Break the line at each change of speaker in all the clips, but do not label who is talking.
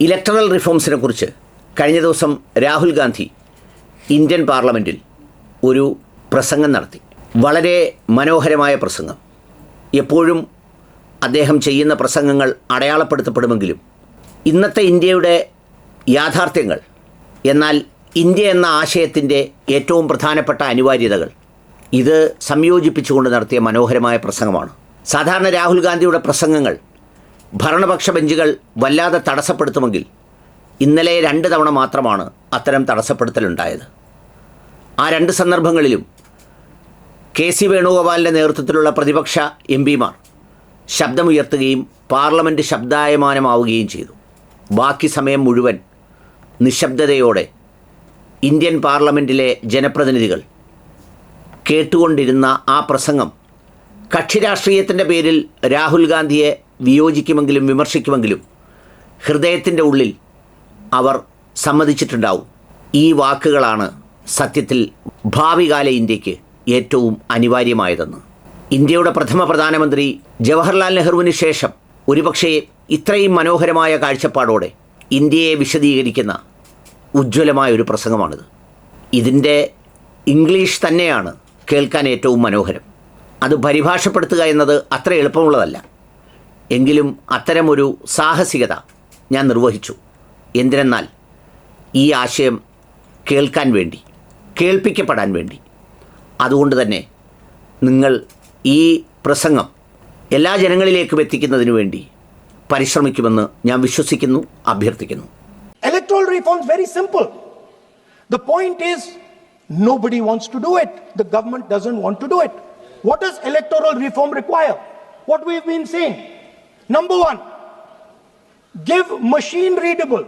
Electoral റിഫോംസിനെ കുറിച്ച് കഴിഞ്ഞ ദിവസം രാഹുൽ ഗാന്ധി ഇന്ത്യൻ പാർലമെന്റിൽ ഒരു പ്രസംഗം നടത്തി. വളരെ മനോഹരമായ പ്രസംഗം. എപ്പോഴും അദ്ദേഹം ചെയ്യുന്ന പ്രസംഗങ്ങൾ അടയാളപ്പെടുത്തപ്പെടുമെങ്കിലും ഇന്നത്തെ ഇന്ത്യയുടെ യാഥാർത്ഥ്യങ്ങൾ എന്നാൽ ഇന്ത്യ എന്ന ആശയത്തിന്റെ ഏറ്റവും പ്രധാനപ്പെട്ട അനിവാര്യതകൾ ഇത് സംയോജിപ്പിച്ചുകൊണ്ട് നടത്തിയ മനോഹരമായ പ്രസംഗമാണ്. സാധാരണ രാഹുൽ ഗാന്ധിയുടെ പ്രസംഗങ്ങൾ ഭരണപക്ഷ ബെഞ്ചുകൾ വല്ലാതെ തടസ്സപ്പെടുത്തുമെങ്കിൽ ഇന്നലെ രണ്ട് തവണ മാത്രമാണ് അത്തരം തടസ്സപ്പെടുത്തലുണ്ടായത്. ആ രണ്ട് സന്ദർഭങ്ങളിലും കെ സി വേണുഗോപാലിന്റെ നേതൃത്വത്തിലുള്ള പ്രതിപക്ഷ എം പിമാർ ശബ്ദമുയർത്തുകയും പാർലമെന്റ് ശബ്ദായമാനമാവുകയും ചെയ്തു. ബാക്കി സമയം മുഴുവൻ നിശബ്ദതയോടെ ഇന്ത്യൻ പാർലമെന്റിലെ ജനപ്രതിനിധികൾ കേട്ടുകൊണ്ടിരുന്ന ആ പ്രസംഗം കക്ഷി രാഷ്ട്രീയത്തിന്റെ പേരിൽ രാഹുൽ ഗാന്ധിയെ വിയോജിക്കുമെങ്കിലും വിമർശിക്കുമെങ്കിലും ഹൃദയത്തിന്റെ ഉള്ളിൽ അവർ സമ്മതിച്ചിട്ടുണ്ടാവും. ഈ വാക്കുകളാണ് സത്യത്തിൽ ഭാവികാല ഇന്ത്യയ്ക്ക് ഏറ്റവും അനിവാര്യമായതെന്ന്. ഇന്ത്യയുടെ പ്രഥമ പ്രധാനമന്ത്രി ജവഹർലാൽ നെഹ്റുവിന് ശേഷം ഒരുപക്ഷേ ഇത്രയും മനോഹരമായ കാഴ്ചപ്പാടോടെ ഇന്ത്യയെ വിശദീകരിക്കുന്ന ഉജ്ജ്വലമായ ഒരു പ്രസംഗമാണിത്. ഇതിന്റെ ഇംഗ്ലീഷ് തന്നെയാണ് കേൾക്കാൻ ഏറ്റവും മനോഹരം. അത് പരിഭാഷപ്പെടുത്തുക എന്നത് അത്ര എളുപ്പമുള്ളതല്ല. എങ്കിലും അത്തരമൊരു സാഹസികത ഞാൻ നിർവഹിച്ചു. എന്തിനെന്നാൽ ഈ ആശയം കേൾക്കാൻ വേണ്ടി കേൾപ്പിക്കപ്പെടാൻ വേണ്ടി. അതുകൊണ്ട് തന്നെ നിങ്ങൾ ഈ പ്രസംഗം എല്ലാ ജനങ്ങളിലേക്കും എത്തിക്കുന്നതിനു വേണ്ടി പരിശ്രമിക്കുമെന്ന് ഞാൻ വിശ്വസിക്കുന്നു അഭ്യർത്ഥിക്കുന്നു.
Electoral reforms very simple the point is nobody wants to do it the government doesn't want to do it what is electoral reform require what we have been Number one, give machine readable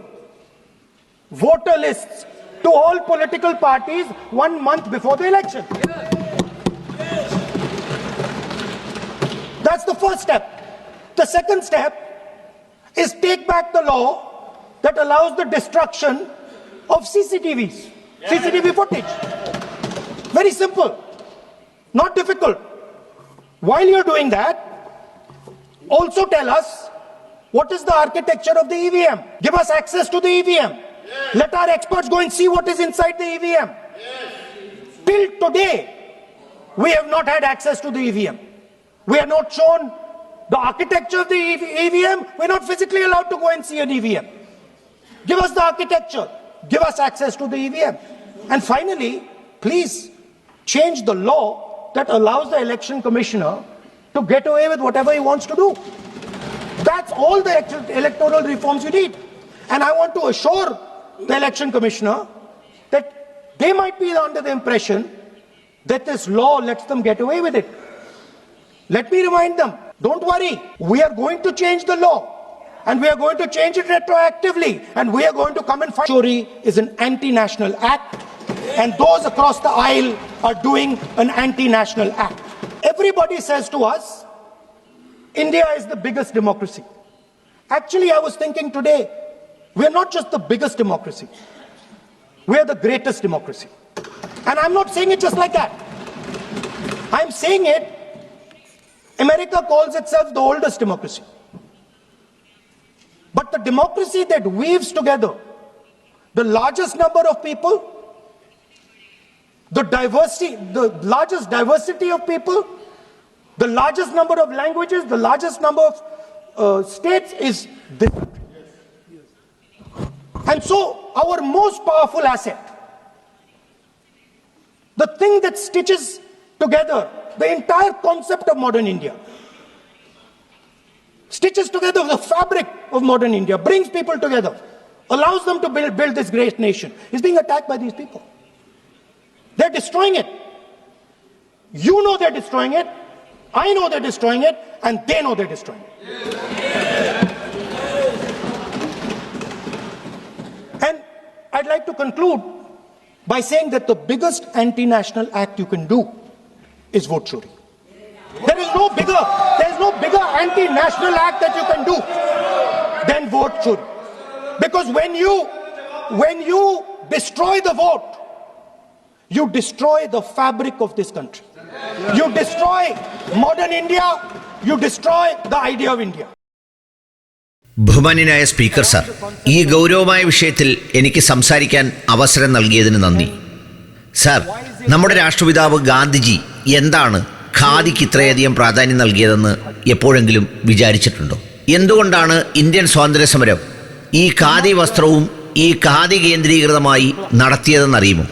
voter lists to all political parties one month before the election. That's the first step. The second step is take back the law that allows the destruction of CCTVs, CCTV footage. Very simple, not difficult. While you're doing that, also tell us what is the architecture of the EVM. Give us access to the EVM. Let our experts go and see what is inside the EVM. Till today, we have not had access to the EVM. We are not shown the architecture of the EVM. We're not physically allowed to go and see an EVM. Give us the architecture. Give us access to the EVM. And finally, please change the law that allows the election commissioner to get away with whatever he wants to do. That's all the electoral reforms you need. And I want to assure the election commissioner that they might be under the impression that this law lets them get away with it. Let me remind them, don't worry, we are going to change the law. And we are going to change it retroactively. And we are going to come and fight. Chori is an anti-national act. And those across the aisle are doing an anti-national act. Everybody says to us, India is the biggest democracy. Actually, I was thinking today, we're not just the biggest democracy. We're the greatest democracy. And I'm not saying it just like that. I'm saying it America calls itself the oldest democracy. But the democracy that weaves together the largest number of people, the diversity, the largest diversity of people, the largest number of languages, the largest number of uh, states is this country. And so, our most powerful asset, the thing that stitches together the entire concept of modern India, stitches together the fabric of modern India, brings people together, allows them to build, build this great nation, is being attacked by these people. They're destroying it. You know they're destroying it. I know they're destroying it. And they know they're destroying it. And I'd like to conclude by saying that the biggest anti national act you can do is vote chori. There is no bigger, there is no bigger anti-national act that you can do than vote chori. Because when you, when you destroy the vote, you destroy the fabric of this country. You destroy modern India. You destroy the idea of India.
ബഹുമാന്യനായ speaker sir ഈ ഗൗരവമായ വിഷയത്തിൽ എനിക്ക് സംസാരിക്കാൻ അവസരം നൽകിയതിന് നന്ദി sir നമ്മുടെ രാഷ്ട്രപിതാവ് ഗാന്ധിജി എന്താണ് ഖാദിക്ക് ഇത്രയധികം പ്രാധാന്യം നൽകിയതെന്ന് എപ്പോഴെങ്കിലും വിചാരിച്ചിട്ടുണ്ടോ എന്തുകൊണ്ടാണ് ഇന്ത്യൻ സ്വാതന്ത്ര്യ സമരം ഈ ഖാദി വസ്ത്രവും ഈ ഖാദി കേന്ദ്രീകൃതമായി നടത്തിയതെന്നറിയുമോ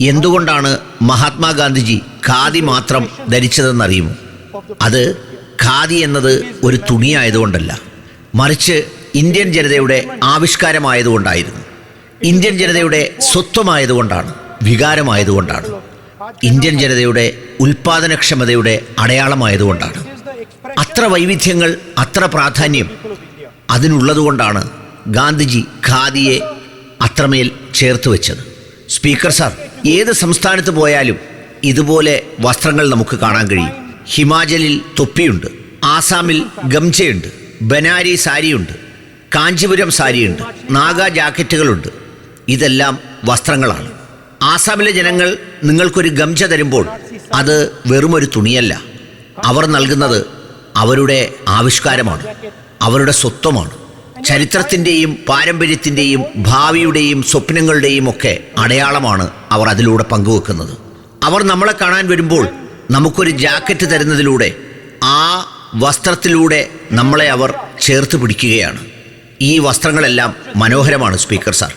എന്തുകൊണ്ടാണ് മഹാത്മാഗാന്ധിജി ഖാദി മാത്രം ധരിച്ചതെന്നറിയുമോ? അത് ഖാദി എന്നത് ഒരു തുണിയായതുകൊണ്ടല്ല. മറിച്ച് ഇന്ത്യൻ ജനതയുടെ ആവിഷ്കാരമായതുകൊണ്ടായിരുന്നു. ഇന്ത്യൻ ജനതയുടെ സ്വത്വമായതുകൊണ്ടാണ് വികാരമായതുകൊണ്ടാണ്. ഇന്ത്യൻ ജനതയുടെ ഉൽപാദനക്ഷമതയുടെ അടയാളമായതുകൊണ്ടാണ്. അത്ര വൈവിധ്യങ്ങൾ അത്ര പ്രാധാന്യം അതിനുള്ളതുകൊണ്ടാണ് ഗാന്ധിജി ഖാദിയെ അത്രമേൽ ചേർത്ത് വെച്ചത്. സ്പീക്കർ സാർ ഏത് സംസ്ഥാനത്ത് പോയാലും ഇതുപോലെ വസ്ത്രങ്ങൾ നമുക്ക് കാണാൻ കഴിയും. ഹിമാചലിൽ തൊപ്പിയുണ്ട് ആസാമിൽ ഗംജയുണ്ട് ബനാരി സാരിയുണ്ട് കാഞ്ചിപുരം സാരിയുണ്ട് നാഗ ജാക്കറ്റുകളുണ്ട്. ഇതെല്ലാം വസ്ത്രങ്ങളാണ്. ആസാമിലെ ജനങ്ങൾ നിങ്ങൾക്കൊരു ഗംജ തരുമ്പോൾ അത് വെറുമൊരു തുണിയല്ല. അവർ നൽകുന്നത് അവരുടെ ആവിഷ്കാരമാണ് അവരുടെ സ്വത്വമാണ്. ചരിത്രത്തിന്റെയും പാരമ്പര്യത്തിന്റെയും ഭാവിയുടെയും സ്വപ്നങ്ങളുടെയും ഒക്കെ അടയാളമാണ് അവർ അതിലൂടെ പങ്കുവെക്കുന്നത്. അവർ നമ്മളെ കാണാൻ വരുമ്പോൾ നമുക്കൊരു ജാക്കറ്റ് തരുന്നതിലൂടെ ആ വസ്ത്രത്തിലൂടെ നമ്മളെ അവർ ചേർത്ത് പിടിക്കുകയാണ്. ഈ വസ്ത്രങ്ങളെല്ലാം മനോഹരമാണ് സ്പീക്കർ സാർ.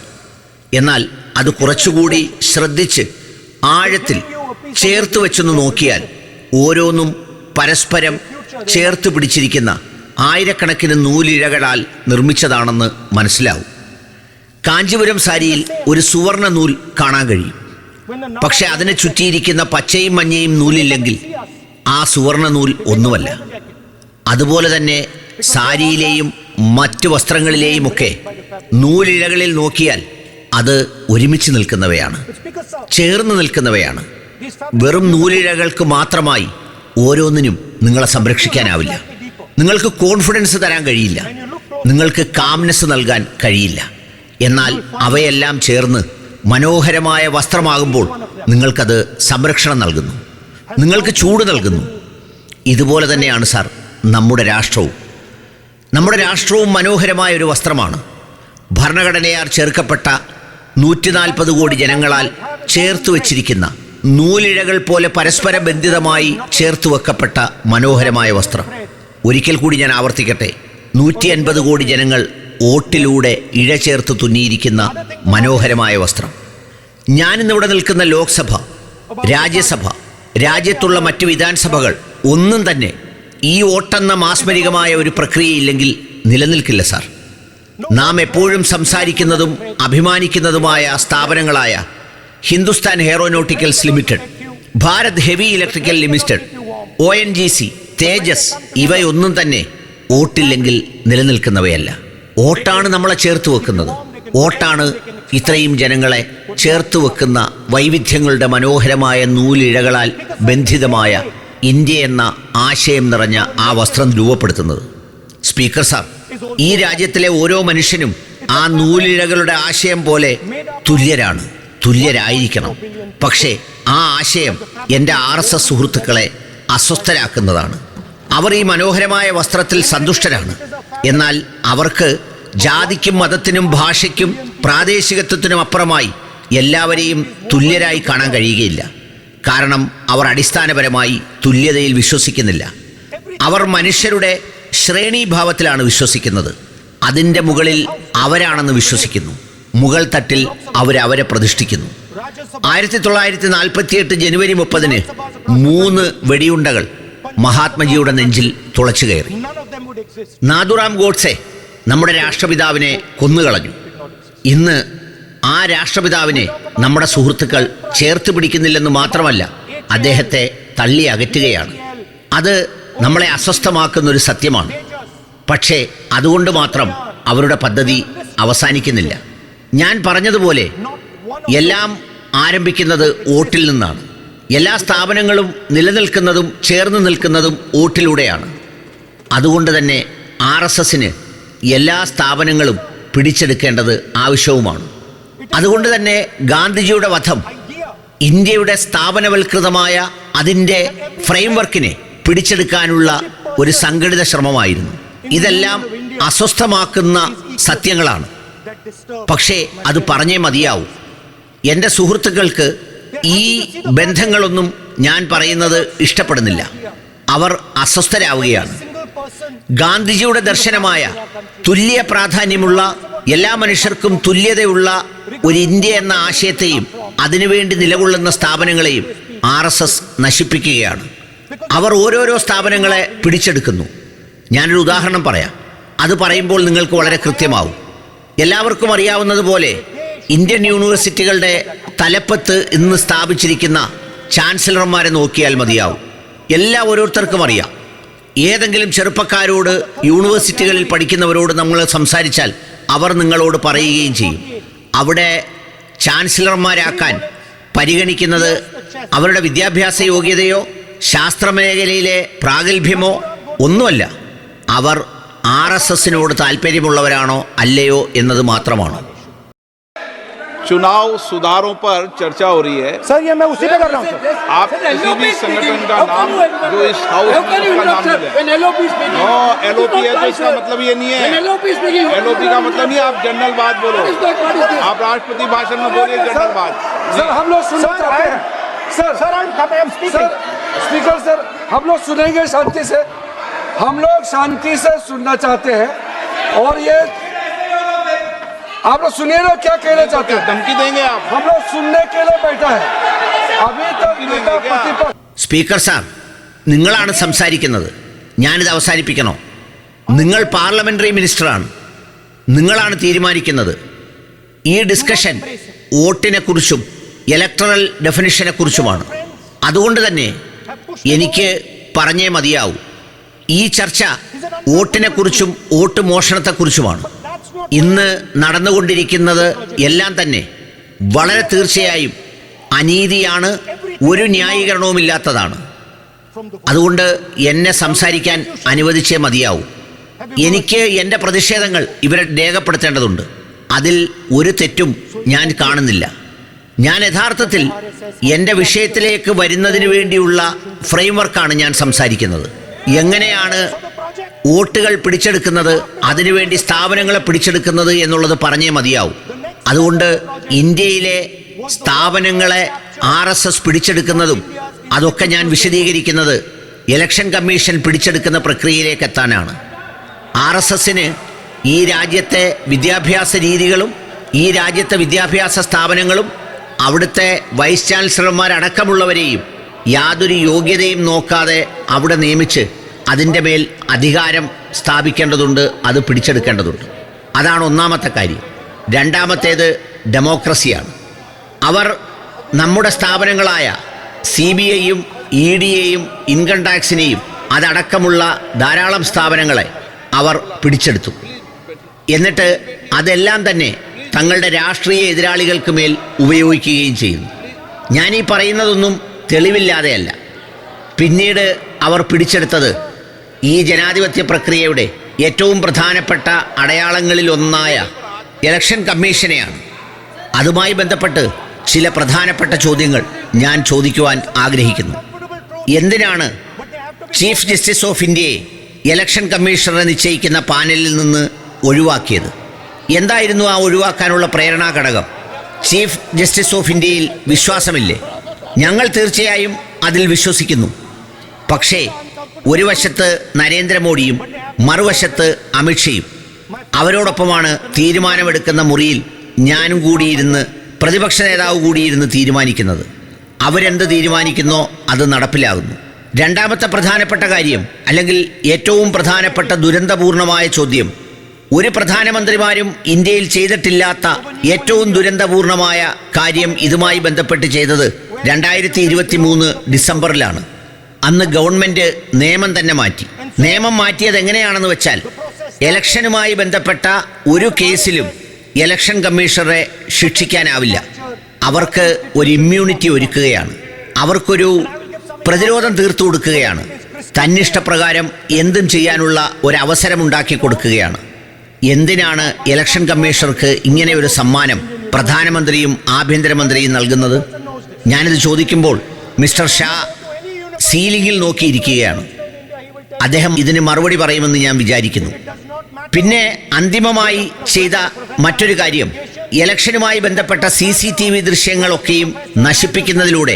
എന്നാൽ അത് കുറച്ചുകൂടി ശ്രദ്ധിച്ച് ആഴത്തിൽ ചേർത്ത് വെച്ചൊന്ന് നോക്കിയാൽ ഓരോന്നും പരസ്പരം ചേർത്ത് പിടിച്ചിരിക്കുന്ന ആയിരക്കണക്കിന് നൂലിഴകളാൽ നിർമ്മിച്ചതാണെന്ന് മനസ്സിലാവും. കാഞ്ചിപുരം സാരിയിൽ ഒരു സുവർണ നൂൽ കാണാൻ കഴിയും. പക്ഷെ അതിനെ ചുറ്റിയിരിക്കുന്ന പച്ചയും മഞ്ഞയും നൂലില്ലെങ്കിൽ ആ സുവർണ നൂൽ ഒന്നുമല്ല. അതുപോലെ തന്നെ സാരിയിലെയും മറ്റു വസ്ത്രങ്ങളിലെയും ഒക്കെ നൂലിഴകളിൽ നോക്കിയാൽ അത് ഒരുമിച്ച് നിൽക്കുന്നവയാണ് ചേർന്ന് നിൽക്കുന്നവയാണ്. വെറും നൂലിഴകൾക്ക് മാത്രമായി ഓരോന്നിനും നിങ്ങളെ സംരക്ഷിക്കാനാവില്ല. നിങ്ങൾക്ക് കോൺഫിഡൻസ് തരാൻ കഴിയില്ല. നിങ്ങൾക്ക് കാംനെസ് നൽകാൻ കഴിയില്ല. എന്നാൽ അവയെല്ലാം ചേർന്ന് മനോഹരമായ വസ്ത്രമാകുമ്പോൾ നിങ്ങൾക്കത് സംരക്ഷണം നൽകുന്നു. നിങ്ങൾക്ക് ചൂട് നൽകുന്നു. ഇതുപോലെ തന്നെയാണ് സാർ നമ്മുടെ രാഷ്ട്രവും. നമ്മുടെ രാഷ്ട്രവും മനോഹരമായ ഒരു വസ്ത്രമാണ്. ഭരണഘടനയാൽ ചേർക്കപ്പെട്ട നൂറ്റി നാൽപ്പത് കോടി ജനങ്ങളാൽ ചേർത്ത് വച്ചിരിക്കുന്ന നൂലിഴകൾ പോലെ പരസ്പര ബന്ധിതമായി ചേർത്ത് വെക്കപ്പെട്ട മനോഹരമായ വസ്ത്രം. ഒരിക്കൽ കൂടി ഞാൻ ആവർത്തിക്കട്ടെ. നൂറ്റി അൻപത് കോടി ജനങ്ങൾ വോട്ടിലൂടെ ഇഴ ചേർത്ത് തുന്നിയിരിക്കുന്ന മനോഹരമായ വസ്ത്രം. ഞാനിന്നിവിടെ നിൽക്കുന്ന ലോക്സഭ രാജ്യസഭ രാജ്യത്തുള്ള മറ്റു വിധാനസഭകൾ ഒന്നും തന്നെ ഈ ഓട്ടെന്ന മാസ്മരികമായ ഒരു പ്രക്രിയയില്ലെങ്കിൽ നിലനിൽക്കില്ല സാർ. നാം എപ്പോഴും സംസാരിക്കുന്നതും അഭിമാനിക്കുന്നതുമായ സ്ഥാപനങ്ങളായ Hindustan aeronautics limited Bharat heavy electrical limited O N G C Tejas ഇവയൊന്നും തന്നെ ഓട്ടില്ലെങ്കിൽ നിലനിൽക്കുന്നവയല്ല. ഓട്ടാണ് നമ്മളെ ചേർത്ത് വെക്കുന്നത്. ഓട്ടാണ് ഇത്രയും ജനങ്ങളെ ചേർത്ത് വെക്കുന്ന വൈവിധ്യങ്ങളുടെ മനോഹരമായ നൂലിഴകളാൽ ബന്ധിതമായ ഇന്ത്യ എന്ന ആശയം നിറഞ്ഞ ആ വസ്ത്രം രൂപപ്പെടുത്തുന്നത്. സ്പീക്കർ സാർ ഈ രാജ്യത്തിലെ ഓരോ മനുഷ്യനും ആ നൂലിഴകളുടെ ആശയം പോലെ തുല്യരാണ് തുല്യരായിരിക്കണം. പക്ഷേ ആ ആശയം എന്റെ ആർ എസ് എസ് സുഹൃത്തുക്കളെ അസ്വസ്ഥരാക്കുന്നതാണ്. അവർ ഈ മനോഹരമായ വസ്ത്രത്തിൽ സന്തുഷ്ടരാണ്. എന്നാൽ അവർക്ക് ജാതിക്കും മതത്തിനും ഭാഷയ്ക്കും പ്രാദേശികത്വത്തിനും അപ്പുറമായി എല്ലാവരെയും തുല്യരായി കാണാൻ കഴിയുകയില്ല. കാരണം അവർ അടിസ്ഥാനപരമായി തുല്യതയിൽ വിശ്വസിക്കുന്നില്ല. അവർ മനുഷ്യരുടെ ശ്രേണീഭാവത്തിലാണ് വിശ്വസിക്കുന്നത്. അതിന്റെ മുകളിൽ അവരാണെന്ന് വിശ്വസിക്കുന്നു. മുകൾ തട്ടിൽ അവരവരെ പ്രതിഷ്ഠിക്കുന്നു. ആയിരത്തി തൊള്ളായിരത്തി നാൽപ്പത്തിയെട്ട് ജനുവരി മുപ്പതിന് മൂന്ന് വെടിയുണ്ടകൾ മഹാത്മജിയുടെ നെഞ്ചിൽ തുളച്ചു കയറി. നാഥുറാം ഗോഡ്സെ നമ്മുടെ രാഷ്ട്രപിതാവിനെ കൊന്നുകളഞ്ഞു. ഇന്ന് ആ രാഷ്ട്രപിതാവിനെ നമ്മുടെ സുഹൃത്തുക്കൾ ചേർത്ത് പിടിക്കുന്നില്ലെന്ന് മാത്രമല്ല അദ്ദേഹത്തെ തള്ളി അകറ്റുകയാണ്. അത് നമ്മളെ അസ്വസ്ഥമാക്കുന്ന ഒരു സത്യമാണ്. പക്ഷേ അതുകൊണ്ട് മാത്രം അവരുടെ പദ്ധതി അവസാനിക്കുന്നില്ല. ഞാൻ പറഞ്ഞതുപോലെ എല്ലാം ആരംഭിക്കുന്നത് വോട്ടിൽ നിന്നാണ്. എല്ലാ സ്ഥാപനങ്ങളും നിലനിൽക്കുന്നതും ചേർന്ന് നിൽക്കുന്നതും വോട്ടിലൂടെയാണ്. അതുകൊണ്ട് തന്നെ ആർ എസ് എസിന് എല്ലാ സ്ഥാപനങ്ങളും പിടിച്ചെടുക്കേണ്ടത് ആവശ്യവുമാണ്. അതുകൊണ്ട് തന്നെ ഗാന്ധിജിയുടെ വധം ഇന്ത്യയുടെ സ്ഥാപനവൽകൃതമായ അതിന്റെ ഫ്രെയിംവർക്കിനെ പിടിച്ചെടുക്കാനുള്ള ഒരു സംഘടിത ശ്രമമായിരുന്നു. ഇതെല്ലാം അസ്വസ്ഥമാക്കുന്ന സത്യങ്ങളാണ്. പക്ഷേ അത് പറഞ്ഞേ മതിയാവും. എന്റെ സുഹൃത്തുക്കൾക്ക് ഈ ബന്ധങ്ങളൊന്നും ഞാൻ പറയുന്നത് ഇഷ്ടപ്പെടുന്നില്ല. അവർ അസ്വസ്ഥരാവുകയാണ്. ഗാന്ധിജിയുടെ ദർശനമായ തുല്യ പ്രാധാന്യമുള്ള എല്ലാ മനുഷ്യർക്കും തുല്യതയുള്ള ഒരു ഇന്ത്യ എന്ന ആശയത്തെയും അതിനുവേണ്ടി നിലകൊള്ളുന്ന സ്ഥാപനങ്ങളെയും ആർ എസ് എസ് നശിപ്പിക്കുകയാണ്. അവർ ഓരോരോ സ്ഥാപനങ്ങളെ പിടിച്ചെടുക്കുന്നു. ഞാനൊരു ഉദാഹരണം പറയാം. അത് പറയുമ്പോൾ നിങ്ങൾക്ക് വളരെ കൃത്യമാവും. എല്ലാവർക്കും അറിയാവുന്നതുപോലെ ഇന്ത്യൻ യൂണിവേഴ്സിറ്റികളുടെ തലപ്പത്ത് ഇന്ന് സ്ഥാപിച്ചിരിക്കുന്ന ചാൻസലർമാരെ നോക്കിയാൽ മതിയാവും. എല്ലാ ഓരോരുത്തർക്കും അറിയാം. ഏതെങ്കിലും ചെറുപ്പക്കാരോട് യൂണിവേഴ്സിറ്റികളിൽ പഠിക്കുന്നവരോട് നമ്മൾ സംസാരിച്ചാൽ അവർ നിങ്ങളോട് പറയുകയും ചെയ്യും. അവിടെ ചാൻസലർമാരാക്കാൻ പരിഗണിക്കുന്നത് അവരുടെ വിദ്യാഭ്യാസ യോഗ്യതയോ ശാസ്ത്രമേഖലയിലെ പ്രാഗൽഭ്യമോ ഒന്നുമല്ല. അവർ ആർ എസ് എസിനോട് താല്പര്യമുള്ളവരാണോ അല്ലയോ എന്നത് മാത്രമാണ്.
चुनाव सुधारों पर चर्चा हो रही है।
सर ये मैं उसी पे कर रहा हूँ
आप किसी भी संगठन का नाम जो इस हाउस में उसका नाम ले लें नो एलओपी है तो इसका मतलब ये नहीं है। एलओपी का मतलब नहीं आप जनरल बात बोलो आप राष्ट्रपति भाषण में बोलिए जनरल बात
सर हम लोग सुनना चाहते हैं।
Sir
sir
sir
speaker sir हम लोग सुनेंगे शांति से। हम लोग शांति से सुनना चाहते हैं। और ये आप लोग सुनिए ना क्या कहना चाहते हैं
धमकी देंगे आप
हम लोग सुनने के लिए बैठा है अभी तक नेता प्रतिपक्ष
സ്പീക്കർ സാർ നിങ്ങളാണ് സംസാരിക്കുന്നത് ഞാനിത് അവസാനിപ്പിക്കണോ നിങ്ങൾ പാർലമെന്ററി മിനിസ്റ്ററാണ് നിങ്ങളാണ് തീരുമാനിക്കുന്നത് ഈ ഡിസ്കഷൻ വോട്ടിനെ കുറിച്ചും ഇലക്ട്രൽ ഡെഫിനിഷനെ കുറിച്ചുമാണ് അതുകൊണ്ട് തന്നെ എനിക്ക് പറഞ്ഞേ മതിയാവൂ ഈ ചർച്ച വോട്ടിനെ കുറിച്ചും വോട്ട് മോഷണത്തെക്കുറിച്ചുമാണ് ഇന്ന് നടന്നുകൊണ്ടിരിക്കുന്നത് എല്ലാം തന്നെ വളരെ തീർച്ചയായും അനീതിയാണ് ഒരു ന്യായീകരണവുമില്ലാത്തതാണ്. അതുകൊണ്ട് എന്നെ സംസാരിക്കാൻ അനുവദിച്ചേ മതിയാവൂ. എനിക്ക് എന്റെ പ്രതിഷേധങ്ങൾ ഇവരെ രേഖപ്പെടുത്തേണ്ടതുണ്ട്. അതിൽ ഒരു തെറ്റും ഞാൻ കാണുന്നില്ല. ഞാൻ യഥാർത്ഥത്തിൽ എന്റെ വിഷയത്തിലേക്ക് വരുന്നതിന് വേണ്ടിയുള്ള ഫ്രെയിംവർക്കാണ് ഞാൻ സംസാരിക്കുന്നത്. എങ്ങനെയാണ് വോട്ടുകൾ പിടിച്ചെടുക്കുന്നത് അതിനുവേണ്ടി സ്ഥാപനങ്ങളെ പിടിച്ചെടുക്കുന്നത് എന്നുള്ളത് പറഞ്ഞേ മതിയാവും. അതുകൊണ്ട് ഇന്ത്യയിലെ സ്ഥാപനങ്ങളെ ആർ എസ് എസ് പിടിച്ചെടുക്കുന്നതും അതൊക്കെ ഞാൻ വിശദീകരിക്കുന്നത് ഇലക്ഷൻ കമ്മീഷൻ പിടിച്ചെടുക്കുന്ന പ്രക്രിയയിലേക്ക് എത്താനാണ്. ആർ എസ് എസിന് ഈ രാജ്യത്തെ വിദ്യാഭ്യാസ രീതികളും ഈ രാജ്യത്തെ വിദ്യാഭ്യാസ സ്ഥാപനങ്ങളും അവിടുത്തെ വൈസ് ചാൻസലർമാരടക്കമുള്ളവരെയും യാതൊരു യോഗ്യതയും നോക്കാതെ അവിടെ നിയമിച്ച് അതിന്റെ മേൽ അധികാരം സ്ഥാപിക്കേണ്ടതുണ്ട് അത് പിടിച്ചെടുക്കേണ്ടതുണ്ട്. അതാണ് ഒന്നാമത്തെ കാര്യം. രണ്ടാമത്തേത് ഡെമോക്രസിയാണ്. അവർ നമ്മുടെ സ്ഥാപനങ്ങളായ സി ബി ഐയും ഇ ഡിയെയും ഇൻകം ടാക്സിനെയും അതടക്കമുള്ള ധാരാളം സ്ഥാപനങ്ങളെ അവർ പിടിച്ചെടുത്തു. എന്നിട്ട് അതെല്ലാം തന്നെ തങ്ങളുടെ രാഷ്ട്രീയ എതിരാളികൾക്ക് മേൽ ഉപയോഗിക്കുകയും ചെയ്യുന്നു. ഞാനീ പറയുന്നതൊന്നും തെളിവില്ലാതെയല്ല. പിന്നീട് അവർ പിടിച്ചെടുത്തത് ഈ ജനാധിപത്യ പ്രക്രിയയുടെ ഏറ്റവും പ്രധാനപ്പെട്ട അടയാളങ്ങളിൽ ഒന്നായ ഇലക്ഷൻ കമ്മീഷനെയാണ് അതുമായി ബന്ധപ്പെട്ട് ചില പ്രധാനപ്പെട്ട ചോദ്യങ്ങൾ ഞാൻ ചോദിക്കുവാൻ ആഗ്രഹിക്കുന്നു. എന്തിനാണ് ചീഫ് ജസ്റ്റിസ് ഓഫ് ഇന്ത്യയെ ഇലക്ഷൻ കമ്മീഷണറെ നിശ്ചയിക്കുന്ന പാനലിൽ നിന്ന് ഒഴിവാക്കിയത്? എന്തായിരുന്നു ആ ഒഴിവാക്കാനുള്ള പ്രേരണാ ഘടകം? ചീഫ് ജസ്റ്റിസ് ഓഫ് ഇന്ത്യയിൽ വിശ്വാസമില്ലേ? ഞങ്ങൾ തീർച്ചയായും അതിൽ വിശ്വസിക്കുന്നു. പക്ഷേ ഒരു വശത്ത് നരേന്ദ്രമോദിയും മറുവശത്ത് അമിത്ഷയും. അവരോടൊപ്പമാണ് തീരുമാനമെടുക്കുന്ന മുറിയിൽ ഞാനും കൂടിയിരുന്ന് പ്രതിപക്ഷ നേതാവ് കൂടിയിരുന്ന് തീരുമാനിക്കുന്നത്. അവരെന്ത് തീരുമാനിക്കുന്നോ അത് നടപ്പിലാകുന്നു. രണ്ടാമത്തെ പ്രധാനപ്പെട്ട കാര്യം അല്ലെങ്കിൽ ഏറ്റവും പ്രധാനപ്പെട്ട ദുരന്തപൂർണമായ ചോദ്യം ഒരു പ്രധാനമന്ത്രിമാരും ഇന്ത്യയിൽ ചെയ്തിട്ടില്ലാത്ത ഏറ്റവും ദുരന്തപൂർണമായ കാര്യം ഇതുമായി ബന്ധപ്പെട്ട് ചെയ്തത് രണ്ടായിരത്തി ഡിസംബറിലാണ്. അന്ന് ഗവൺമെന്റ് നിയമം തന്നെ മാറ്റി. നിയമം മാറ്റിയത് എങ്ങനെയാണെന്ന് വെച്ചാൽ ഇലക്ഷനുമായി ബന്ധപ്പെട്ട ഒരു കേസിലും ഇലക്ഷൻ കമ്മീഷണറെ ശിക്ഷിക്കാനാവില്ല. അവർക്ക് ഒരു ഇമ്മ്യൂണിറ്റി ഒരുക്കുകയാണ്. അവർക്കൊരു പ്രതിരോധം തീർത്തു കൊടുക്കുകയാണ്. തന്നിഷ്ടപ്രകാരം എന്തും ചെയ്യാനുള്ള ഒരു അവസരം ഉണ്ടാക്കി കൊടുക്കുകയാണ്. എന്തിനാണ് ഇലക്ഷൻ കമ്മീഷണർക്ക് ഇങ്ങനെ ഒരു സമ്മാനം പ്രധാനമന്ത്രിയും ആഭ്യന്തരമന്ത്രിയും നൽകുന്നത്? ഞാനിത് ചോദിക്കുമ്പോൾ മിസ്റ്റർ ഷാ സീലിംഗിൽ നോക്കിയിരിക്കുകയാണ്. അദ്ദേഹം ഇതിന് മറുപടി പറയുമെന്ന് ഞാൻ വിചാരിക്കുന്നു. പിന്നെ അന്തിമമായി ചെയ്ത മറ്റൊരു കാര്യം ഇലക്ഷനുമായി ബന്ധപ്പെട്ട സി സി ടി വി ദൃശ്യങ്ങളൊക്കെയും നശിപ്പിക്കുന്നതിലൂടെ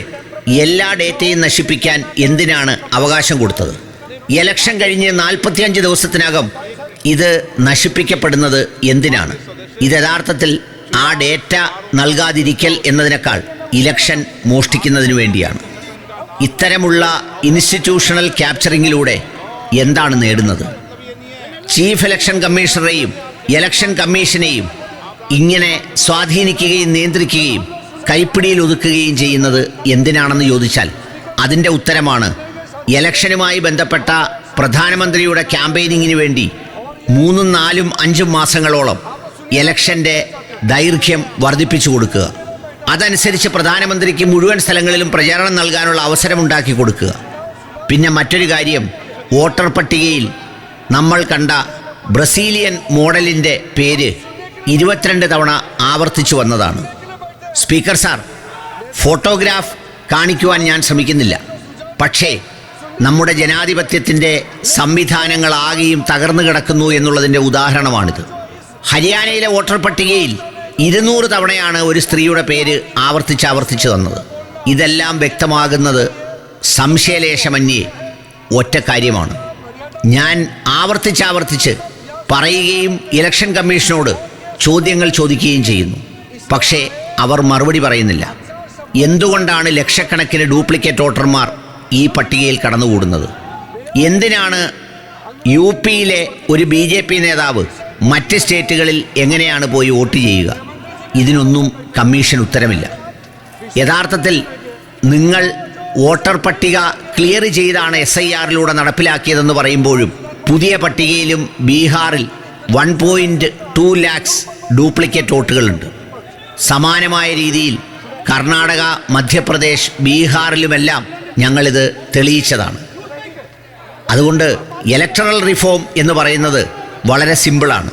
എല്ലാ ഡേറ്റയും നശിപ്പിക്കാൻ എന്തിനാണ് അവകാശം കൊടുത്തത്? ഇലക്ഷൻ കഴിഞ്ഞ് നാൽപ്പത്തിയഞ്ച് ദിവസത്തിനകം ഇത് നശിപ്പിക്കപ്പെടുന്നത് എന്തിനാണ്? ഇത് യഥാർത്ഥത്തിൽ ആ ഡേറ്റ നൽകാതിരിക്കൽ എന്നതിനേക്കാൾ ഇലക്ഷൻ മോഷ്ടിക്കുന്നതിന് വേണ്ടിയാണ്. ഇത്തരമുള്ള ഇൻസ്റ്റിറ്റ്യൂഷണൽ ക്യാപ്ചറിങ്ങിലൂടെ എന്താണ് നേടുന്നത്? ചീഫ് ഇലക്ഷൻ കമ്മീഷണറെയും ഇലക്ഷൻ കമ്മീഷനെയും ഇങ്ങനെ സ്വാധീനിക്കുകയും നിയന്ത്രിക്കുകയും കൈപ്പിടിയിൽ ഒതുക്കുകയും ചെയ്യുന്നത് എന്തിനാണെന്ന് ചോദിച്ചാൽ അതിന്റെ ഉത്തരമാണ് ഇലക്ഷനുമായി ബന്ധപ്പെട്ട പ്രധാനമന്ത്രിയുടെ ക്യാമ്പയിനിങ്ങിന് വേണ്ടി മൂന്നും നാലും അഞ്ചും മാസങ്ങളോളം ഇലക്ഷന്റെ ദൈർഘ്യം വർദ്ധിപ്പിച്ചു കൊടുക്കുക. അതനുസരിച്ച് പ്രധാനമന്ത്രിക്ക് മുഴുവൻ സ്ഥലങ്ങളിലും പ്രചാരണം നൽകാനുള്ള അവസരമുണ്ടാക്കി കൊടുക്കുക. പിന്നെ മറ്റൊരു കാര്യം വോട്ടർ പട്ടികയിൽ നമ്മൾ കണ്ട ബ്രസീലിയൻ മോഡലിന്റെ പേര് ഇരുപത്തിരണ്ട് തവണ ആവർത്തിച്ചു വന്നതാണ്. സ്പീക്കർ സാർ ഫോട്ടോഗ്രാഫ് കാണിക്കുവാൻ ഞാൻ ശ്രമിക്കുന്നില്ല. പക്ഷേ നമ്മുടെ ജനാധിപത്യത്തിന്റെ സംവിധാനങ്ങളാകെയും തകർന്നു കിടക്കുന്നു എന്നുള്ളതിന്റെ ഉദാഹരണമാണിത്. ഹരിയാനയിലെ വോട്ടർ പട്ടികയിൽ ഇരുന്നൂറ് തവണയാണ് ഒരു സ്ത്രീയുടെ പേര് ആവർത്തിച്ച് ആവർത്തിച്ച് തന്നത് ഇതെല്ലാം വ്യക്തമാകുന്നത് സംശയലേശമന്യേ ഒറ്റ കാര്യമാണ്. ഞാൻ ആവർത്തിച്ചാവർത്തിച്ച് പറയുകയും ഇലക്ഷൻ കമ്മീഷനോട് ചോദ്യങ്ങൾ ചോദിക്കുകയും ചെയ്യുന്നു. പക്ഷേ അവർ മറുപടി പറയുന്നില്ല. എന്തുകൊണ്ടാണ് ലക്ഷക്കണക്കിന് ഡ്യൂപ്ലിക്കേറ്റ് വോട്ടർമാർ ഈ പട്ടികയിൽ കടന്നുകൂടുന്നത്? എന്തിനാണ് യു പിയിലെ ഒരു ബി ജെ പി നേതാവ് മറ്റ് സ്റ്റേറ്റുകളിൽ എങ്ങനെയാണ് പോയി വോട്ട് ചെയ്യുക? ഇതിനൊന്നും കമ്മീഷൻ ഉത്തരമില്ല യഥാർത്ഥത്തിൽ നിങ്ങൾ വോട്ടർ പട്ടിക ക്ലിയർ ചെയ്താണ് എസ് ഐ ആറിലൂടെ നടപ്പിലാക്കിയതെന്ന് പറയുമ്പോഴും പുതിയ പട്ടികയിലും ബീഹാറിൽ one point two lakhs duplicate വോട്ടുകളുണ്ട്. സമാനമായ രീതിയിൽ കർണാടക മധ്യപ്രദേശ് ബീഹാറിലുമെല്ലാം ഞങ്ങളിത് തെളിയിച്ചതാണ്. അതുകൊണ്ട് ഇലക്ട്രൽ റിഫോം എന്ന് പറയുന്നത് വളരെ സിമ്പിളാണ്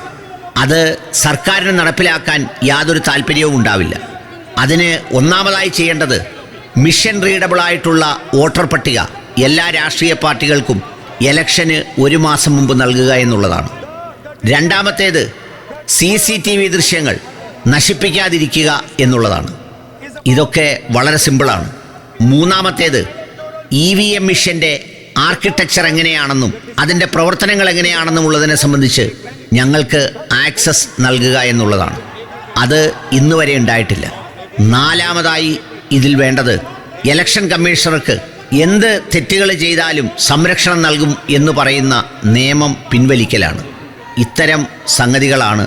അത് സർക്കാരിന് നടപ്പിലാക്കാൻ യാതൊരു താല്പര്യവും ഉണ്ടാവില്ല. അതിന് ഒന്നാമതായി ചെയ്യേണ്ടത് മിഷൻ റീഡബിളായിട്ടുള്ള വോട്ടർ പട്ടിക എല്ലാ രാഷ്ട്രീയ പാർട്ടികൾക്കും എലക്ഷന് ഒരു മാസം മുമ്പ് നൽകുക എന്നുള്ളതാണ്. രണ്ടാമത്തേത് സി സി ടി വി ദൃശ്യങ്ങൾ നശിപ്പിക്കാതിരിക്കുക എന്നുള്ളതാണ്. ഇതൊക്കെ വളരെ സിമ്പിളാണ്. മൂന്നാമത്തേത് ഇ വി എം മിഷന്റെ ആർക്കിടെക്ചർ എങ്ങനെയാണെന്നും അതിന്റെ പ്രവർത്തനങ്ങൾ എങ്ങനെയാണെന്നും ഉള്ളതിനെ സംബന്ധിച്ച് ഞങ്ങൾക്ക് ആക്സസ് നൽകുക എന്നുള്ളതാണ്. അത് ഇന്ന് വരെ ഉണ്ടായിട്ടില്ല. നാലാമതായി ഇതിൽ വേണ്ടത് ഇലക്ഷൻ കമ്മീഷണർക്ക് എന്ത് തെറ്റുകൾ ചെയ്താലും സംരക്ഷണം നൽകും എന്ന് പറയുന്ന നിയമം പിൻവലിക്കലാണ്. ഇത്തരം സംഗതികളാണ്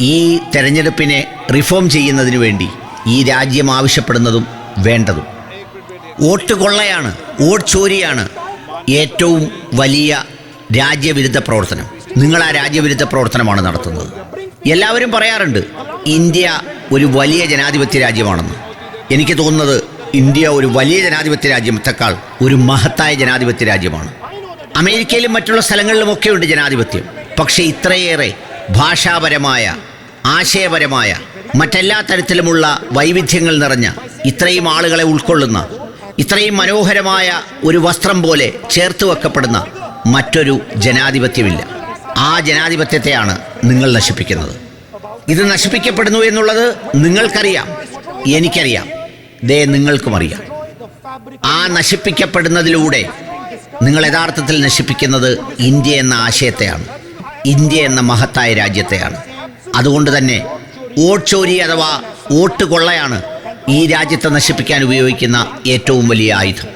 ഈ തെരഞ്ഞെടുപ്പിനെ റിഫോം ചെയ്യുന്നതിന് വേണ്ടി ഈ രാജ്യം ആവശ്യപ്പെടുന്നതും വേണ്ടതും. വോട്ട് കൊള്ളയാണ് വോട്ട് ചോരിയാണ് ഏറ്റവും വലിയ രാജ്യവിരുദ്ധ പ്രവർത്തനം. നിങ്ങൾ ആ രാജ്യവിരുദ്ധ പ്രവർത്തനമാണ് നടത്തുന്നത്. എല്ലാവരും പറയാറുണ്ട് ഇന്ത്യ ഒരു വലിയ ജനാധിപത്യ രാജ്യമാണെന്ന്. എനിക്ക് തോന്നുന്നത് ഇന്ത്യ ഒരു വലിയ ജനാധിപത്യ രാജ്യത്തെക്കാൾ ഒരു മഹത്തായ ജനാധിപത്യ രാജ്യമാണ്. അമേരിക്കയിലും മറ്റുള്ള സ്ഥലങ്ങളിലുമൊക്കെ ഉണ്ട് ജനാധിപത്യം. പക്ഷേ ഇത്രയേറെ ഭാഷാപരമായ ആശയപരമായ മറ്റെല്ലാ തരത്തിലുമുള്ള വൈവിധ്യങ്ങൾ നിറഞ്ഞ ഇത്രയും ആളുകളെ ഉൾക്കൊള്ളുന്ന ഇത്രയും മനോഹരമായ ഒരു വസ്ത്രം പോലെ ചേർത്ത് വെക്കപ്പെടുന്ന മറ്റൊരു ജനാധിപത്യമില്ല. ആ ജനാധിപത്യത്തെയാണ് നിങ്ങൾ നശിപ്പിക്കുന്നത്. ഇത് നശിപ്പിക്കപ്പെടുന്നു എന്നുള്ളത് നിങ്ങൾക്കറിയാം. എനിക്കറിയാം. ദേ നിങ്ങൾക്കും അറിയാം. ആ നശിപ്പിക്കപ്പെടുന്നതിലൂടെ നിങ്ങൾ യഥാർത്ഥത്തിൽ നശിപ്പിക്കുന്നത് ഇന്ത്യ എന്ന ആശയത്തെയാണ്. ഇന്ത്യ എന്ന മഹത്തായ രാജ്യത്തെയാണ്. അതുകൊണ്ട് തന്നെ വോട്ട് ചോരി അഥവാ വോട്ട് കൊള്ളയാണ് ഈ രാജ്യത്തെ നശിപ്പിക്കാൻ ഉപയോഗിക്കുന്ന ഏറ്റവും വലിയ ആയുധം.